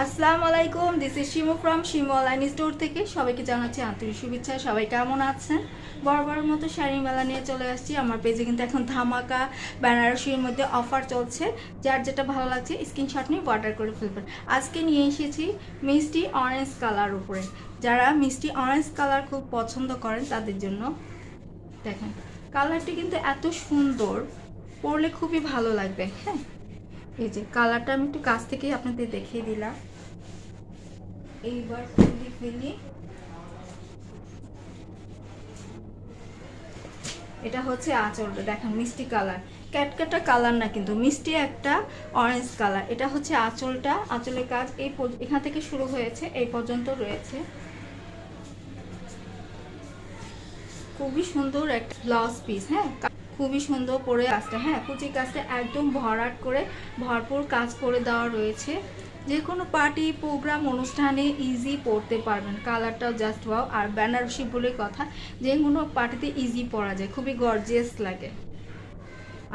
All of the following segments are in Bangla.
আসসালামু আলাইকুম this is Shimu from Shimu online store থেকে। সবাইকে জানাচ্ছি আন্তরিক শুভেচ্ছা, সবাই কেমন আছেন? বরাবরের মতো শাড়ি মেলা নিয়ে চলে আসছি। আমার পেজে কিন্তু এখন ধামাকা, বেনারসির মধ্যে অফার চলছে। যার যেটা ভালো লাগছে স্ক্রিনশট নিয়ে অর্ডার করে ফেলবেন। আজকে নিয়ে এসেছি মিষ্টি অরেঞ্জ কালার উপরে। যারা মিষ্টি অরেঞ্জ কালার খুব পছন্দ করেন, তাদের জন্য দেখেন। কালারটি কিন্তু এত সুন্দর, পরলে খুবই ভালো লাগবে হ্যাঁ? এই যে কালারটা আমি একটু কাছ থেকেই আপনাদের দেখিয়ে দিলাম। এইবার খুলি ফেলি এটা হচ্ছে আঁচলটা, দেখেন মিষ্টি কালার। ক্যাটকাটা কালার না কিন্তু, মিষ্টি একটা অরেঞ্জ কালার। এটা হচ্ছে আঁচলটা, আঁচলের কাজ এই এখান থেকে শুরু হয়েছে, এই পর্যন্ত রয়েছে। খুবই সুন্দর একটা ব্লাউজ পিস হ্যাঁ? খুবই সুন্দর পরে কাজটা হ্যাঁ কুচি কাজটা একদম ভরাট করে ভরপুর কাজ করে দেওয়া রয়েছে। যে কোনো পার্টি, প্রোগ্রাম, অনুষ্ঠানে ইজি পরতে পারবেন। কালারটাও জাস্ট ওয়াও আর বেনারসি বলে কথা, যে কোনো পার্টিতে ইজি পরা যায়, খুবই গর্জিয়াস লাগে।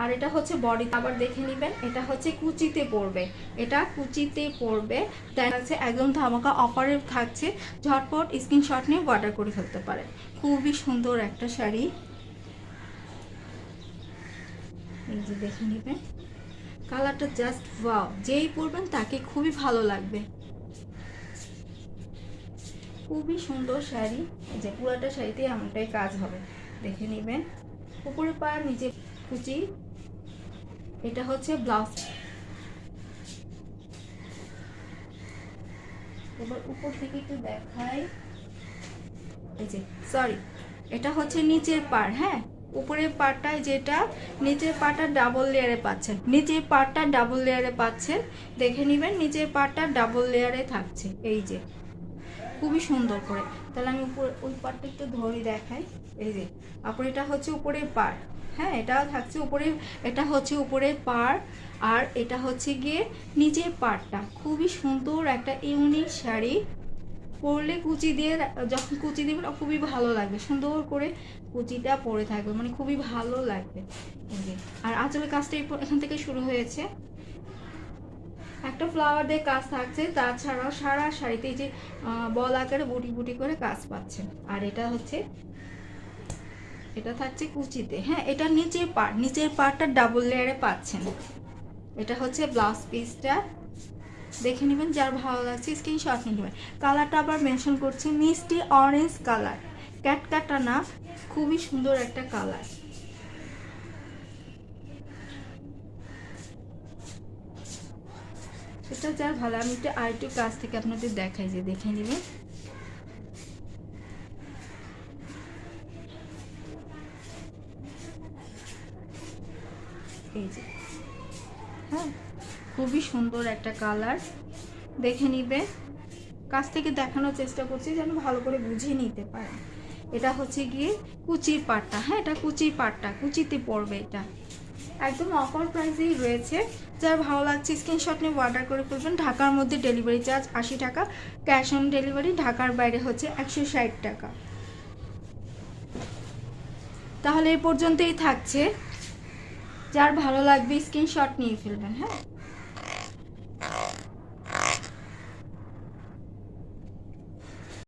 আর এটা হচ্ছে বডি আবার দেখে নেবেন, এটা হচ্ছে কুচিতে পড়বে এটা কুচিতে পড়বে দেখা যাচ্ছে একদম ধামাকা অফারে থাকছে, ঝটপট স্ক্রিনশট নিয়ে অর্ডার করে ফেলতে পারে খুবই সুন্দর একটা শাড়ি। এই যে দেখে নেবেন। কালারটা জাস্ট ওয়াও যেই পরবেন তাকে খুবই ভালো লাগবে। খুবই সুন্দর শাড়ি যে পুরোটা শাড়িতে এমনটাই কাজ হবে। দেখে নেবেন। উপরে পার নিচে কুচি, এটা হচ্ছে ব্লাউজ এবার উপর থেকে একটু দেখাই। এই যে সরি এটা হচ্ছে নিচের পার হ্যাঁ? উপরের পার্টটায় যেটা, নিচের পার্টটা ডাবল লেয়ারে পাচ্ছেন। নিচের পার্টটা ডাবল লেয়ারে পাচ্ছেন। দেখে নেবেন, নিচের পার্টটা ডাবল লেয়ারে থাকছে। এই যে, খুবই সুন্দর করে। তাহলে আমি উপরে, ওই পার্টটা একটু ধরে দেখাই। এই যে, তারপর এটা হচ্ছে উপরের পার্ট হ্যাঁ এটাও থাকছে উপরে এটা হচ্ছে উপরের পার আর এটা হচ্ছে গিয়ে নিচের পার্টটা খুবই সুন্দর একটা ইউনিক শাড়ি। পরলে কুচি দিয়ে, যখন কুচি দিবেন খুবই ভালো লাগবে। সুন্দর করে কুচিটা পরে থাকবে মানে খুবই ভালো লাগবে। আর আঁচলের কাজটা এখান থেকে শুরু হয়েছে। একটা ফ্লাওয়ার দিয়ে কাজ থাকছে, তাছাড়াও সারা শাড়িতে যে বল আকারে বুটি বুটি করে কাজ পাচ্ছে। আর এটা হচ্ছে, এটা থাকছে কুচিতে। হ্যাঁ এটা নিচের পার্ট নিচের পার্টটা ডাবল লেয়ারে পাচ্ছেন। এটা হচ্ছে ব্লাউজ পিসটা দেখে নেবেন, যার ভালো লাগছে স্ক্রিনশট নিয়ে কালারটা আবার মেনশন করছি মিষ্টি অরেঞ্জ কালার ক্যাটকাটা না, খুবই সুন্দর একটা কালার এটা যার ভালো, আমি একটু আর একটু কাছ থেকে আপনাদের দেখাই যে দেখে নেবেন। এই যে। হ্যাঁ খুবই সুন্দর একটা কালার। দেখে নিবে। কাছ থেকে দেখানোর চেষ্টা করছি যেন ভালো করে বুঝিয়ে নিতে পারে। এটা হচ্ছে গিয়ে কুচির পাটটা। হ্যাঁ এটা কুচির পাটটা। কুচিতে পড়বে এটা। একদম অফার প্রাইসেই রয়েছে। যার ভালো লাগছে স্ক্রিনশট নিয়ে অর্ডার করে ফেলবেন। ঢাকার মধ্যে ডেলিভারি চার্জ আশি টাকা। ক্যাশ অন ডেলিভারি ঢাকার বাইরে হচ্ছে একশো ষাট টাকা। তাহলে এই পর্যন্তই থাকছে। যার ভালো লাগবে স্ক্রিনশট নিয়ে ফেলবেন। হ্যাঁ।